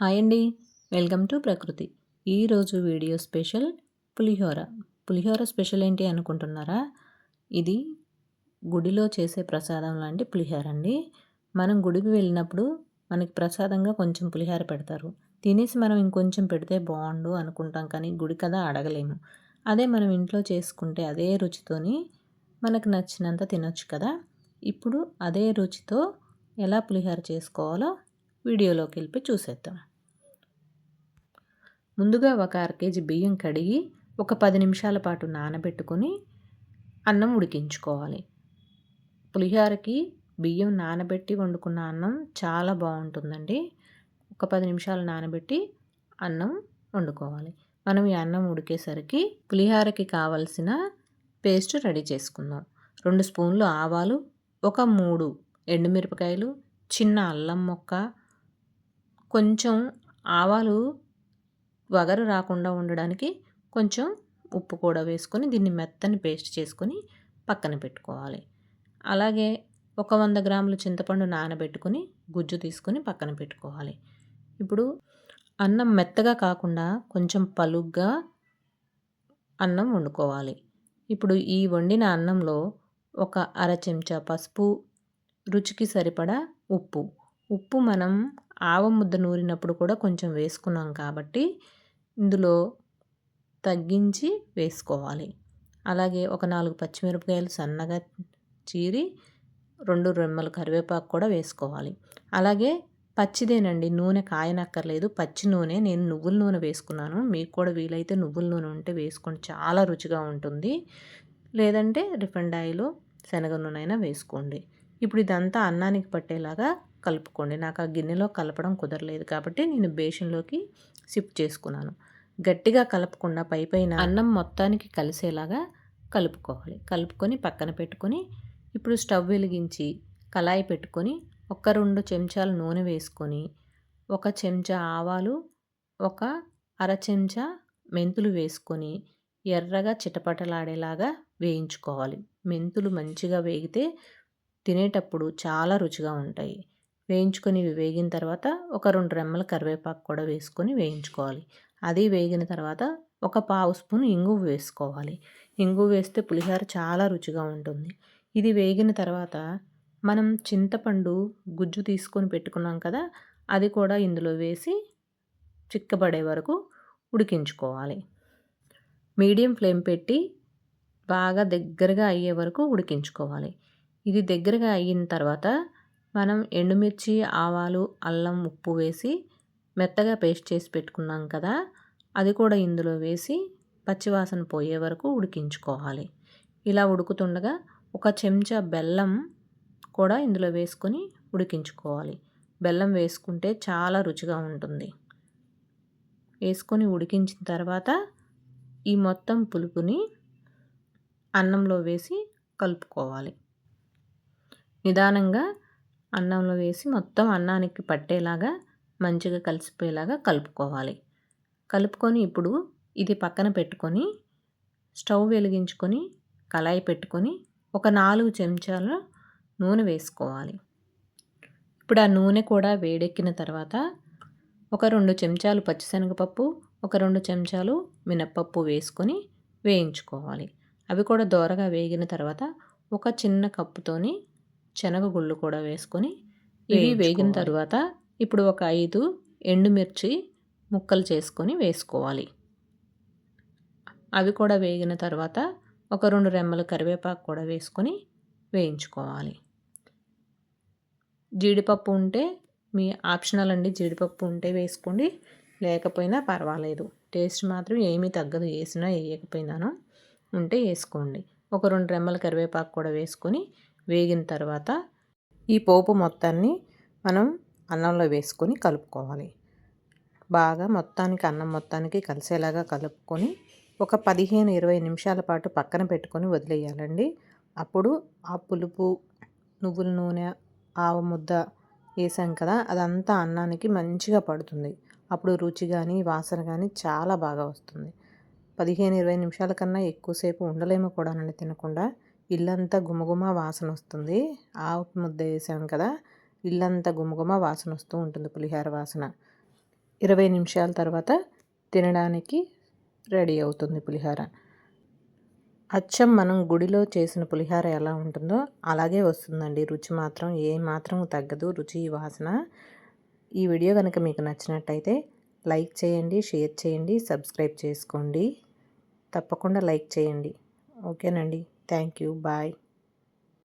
Hi అండి. Welcome to Prakruti. ఈరోజు video special pulihora. Pulihora special ఏంటి అనుకుంటున్నారా? ఇది గుడిలో చేసే ప్రసాదం లాంటి పులిహోర అండి. మనం గుడికి వెళ్ళినప్పుడు మనకి ప్రసాదంగా కొంచెం పులిహోర పెడతారు. తినేసి మనం ఇంకొంచెం పెడితే బాగుండు అనుకుంటాం కానీ గుడి కదా అడగలేము. అదే మనం ఇంట్లో చేసుకుంటే అదే రుచితోని మనకు నచ్చినంత తినొచ్చు కదా. ఇప్పుడు అదే రుచితో ఎలా పులిహోర చేసుకోవాలో వీడియోలోకి వెళ్ళి చూసేద్దాం. ముందుగా ఒక అర కేజీ బియ్యం కడిగి ఒక పది నిమిషాల పాటు నానబెట్టుకొని అన్నం ఉడికించుకోవాలి. పులిహోరకి బియ్యం నానబెట్టి వండుకున్న అన్నం చాలా బాగుంటుందండి. ఒక పది నిమిషాలు నానబెట్టి అన్నం వండుకోవాలి. మనం ఈ అన్నం ఉడికేసరికి పులిహోరకి కావలసిన పేస్ట్ రెడీ చేసుకుందాం. రెండు స్పూన్లు ఆవాలు ఒక మూడు ఎండుమిరపకాయలు చిన్న అల్లం మొక్క కొంచెం ఆవాలు వగరు రాకుండా ఉండడానికి కొంచెం ఉప్పు కూడా వేసుకొని దీన్ని మెత్తని పేస్ట్ చేసుకొని పక్కన పెట్టుకోవాలి. అలాగే ఒక వంద గ్రాముల చింతపండు నానబెట్టుకొని గుజ్జు తీసుకొని పక్కన పెట్టుకోవాలి. ఇప్పుడు అన్నం మెత్తగా కాకుండా కొంచెం పలుగ్గా అన్నం వండుకోవాలి. ఇప్పుడు ఈ వండిన అన్నంలో ఒక అర చెంచా పసుపు రుచికి సరిపడా ఉప్పు. ఉప్పు మనం ఆవ ముద్ద నూరినప్పుడు కూడా కొంచెం వేసుకున్నాం కాబట్టి ఇందులో తగ్గించి వేసుకోవాలి. అలాగే ఒక నాలుగు పచ్చిమిరపకాయలు సన్నగా చీరి రెండు రెమ్మలు కరివేపాకు కూడా వేసుకోవాలి. అలాగే పచ్చిదేనండి నూనె కాయనక్కర్లేదు. పచ్చి నూనె నేను నువ్వుల నూనె వేసుకున్నాను. మీకు కూడా వీలైతే నువ్వుల నూనె ఉంటే వేసుకోండి. చాలా రుచిగా ఉంటుంది. లేదంటే రిఫండ్ ఆయిల్ శనగ నూనె అయినా వేసుకోండి. ఇప్పుడు ఇదంతా అన్నానికి పట్టేలాగా కలుపుకోండి. నాకు ఆ గిన్నెలో కలపడం కుదరలేదు కాబట్టి నేను బేషన్లోకి షిఫ్ట్ చేసుకున్నాను. గట్టిగా కలపకుండా పై పైన అన్నం మొత్తానికి కలిసేలాగా కలుపుకోవాలి. కలుపుకొని పక్కన పెట్టుకొని ఇప్పుడు స్టవ్ వెలిగించి కళాయి పెట్టుకొని ఒక రెండు చెంచాలు నూనె వేసుకొని ఒక చెంచా ఆవాలు ఒక అర చెంచా మెంతులు వేసుకొని ఎర్రగా చిటపటలాడేలాగా వేయించుకోవాలి. మెంతులు మంచిగా వేగితే తినేటప్పుడు చాలా రుచిగా ఉంటాయి. వేయించుకొని వేగిన తర్వాత ఒక రెండు రెమ్మల కరివేపాకు కూడా వేసుకొని వేయించుకోవాలి. అది వేగిన తర్వాత ఒక పావు స్పూన్ ఇంగు వేసుకోవాలి. ఇంగు వేస్తే పులిహోర చాలా రుచిగా ఉంటుంది. ఇది వేగిన తర్వాత మనం చింతపండు గుజ్జు తీసుకొని పెట్టుకున్నాం కదా అది కూడా ఇందులో వేసి చిక్కబడే వరకు ఉడికించుకోవాలి. మీడియం ఫ్లేమ్ పెట్టి బాగా దగ్గరగా అయ్యే వరకు ఉడికించుకోవాలి. ఇది దగ్గరగా అయిన తర్వాత మనం ఎండుమిర్చి ఆవాలు అల్లం ఉప్పు వేసి మెత్తగా పేస్ట్ చేసి పెట్టుకున్నాం కదా అది కూడా ఇందులో వేసి పచ్చివాసన పోయే వరకు ఉడికించుకోవాలి. ఇలా ఉడుకుతుండగా ఒక చెంచా బెల్లం కూడా ఇందులో వేసుకొని ఉడికించుకోవాలి. బెల్లం వేసుకుంటే చాలా రుచిగా ఉంటుంది. వేసుకొని ఉడికించిన తర్వాత ఈ మొత్తం పులుపుని అన్నంలో వేసి కలుపుకోవాలి. నిదానంగా అన్నంలో వేసి మొత్తం అన్నానికి పట్టేలాగా మంచిగా కలిసిపోయేలాగా కలుపుకోవాలి. కలుపుకొని ఇప్పుడు ఇది పక్కన పెట్టుకొని స్టవ్ వెలిగించుకొని కళాయి పెట్టుకొని ఒక నాలుగు చెంచాల నూనె వేసుకోవాలి. ఇప్పుడు ఆ నూనె కూడా వేడెక్కిన తర్వాత ఒక రెండు చెంచాలు పచ్చిశనగపప్పు ఒక రెండు చెంచాలు మినప్పప్పు వేసుకొని వేయించుకోవాలి. అవి కూడా దోరగా వేగిన తర్వాత ఒక చిన్న కప్పుతోని శనగగుళ్ళు కూడా వేసుకొని ఇవి వేగిన తర్వాత ఇప్పుడు ఒక ఐదు ఎండుమిర్చి ముక్కలు చేసుకొని వేసుకోవాలి. అవి కూడా వేగిన తర్వాత ఒక రెండు రెమ్మల కరివేపాకు కూడా వేసుకొని వేయించుకోవాలి. జీడిపప్పు ఉంటే మీ ఆప్షనల్ అండి జీడిపప్పు ఉంటే వేసుకోండి లేకపోయినా పర్వాలేదు. టేస్ట్ మాత్రం ఏమీ తగ్గదు వేసినా వేయకపోయినాను ఉంటే వేసుకోండి. ఒక రెండు రెమ్మల కరివేపాకు కూడా వేసుకొని వేగిన తర్వాత ఈ పోపు మొత్తాన్ని మనం అన్నంలో వేసుకొని కలుపుకోవాలి. బాగా మొత్తానికి అన్నం మొత్తానికి కలిసేలాగా కలుపుకొని ఒక పదిహేను ఇరవై నిమిషాల పాటు పక్కన పెట్టుకొని వదిలేయాలండి. అప్పుడు ఆ పులుపు నువ్వుల నూనె ఆవ ముద్ద వేసాం కదా అదంతా అన్నానికి మంచిగా పడుతుంది. అప్పుడు రుచి కానీ వాసన కానీ చాలా బాగా వస్తుంది. పదిహేను ఇరవై నిమిషాల కన్నా ఎక్కువసేపు ఉండలేము కూడా నన్ను తినకుండా. ఇల్లంతా గుమగుమ వాసన వస్తుంది ఆవు ముద్ద వేసాం కదా ఇల్లంతా గుమగుమ వాసన వస్తూ ఉంటుంది పులిహోర వాసన. ఇరవై నిమిషాల తర్వాత తినడానికి రెడీ అవుతుంది పులిహోర. అచ్చం మనం గుడిలో చేసిన పులిహోర ఎలా ఉంటుందో అలాగే వస్తుందండి. రుచి మాత్రం ఏ మాత్రం తగ్గదు. రుచి వాసన. ఈ వీడియో కనుక మీకు నచ్చినట్టయితే లైక్ చేయండి షేర్ చేయండి సబ్స్క్రైబ్ చేసుకోండి. తప్పకుండా లైక్ చేయండి. ఓకేనండి. Thank you. Bye.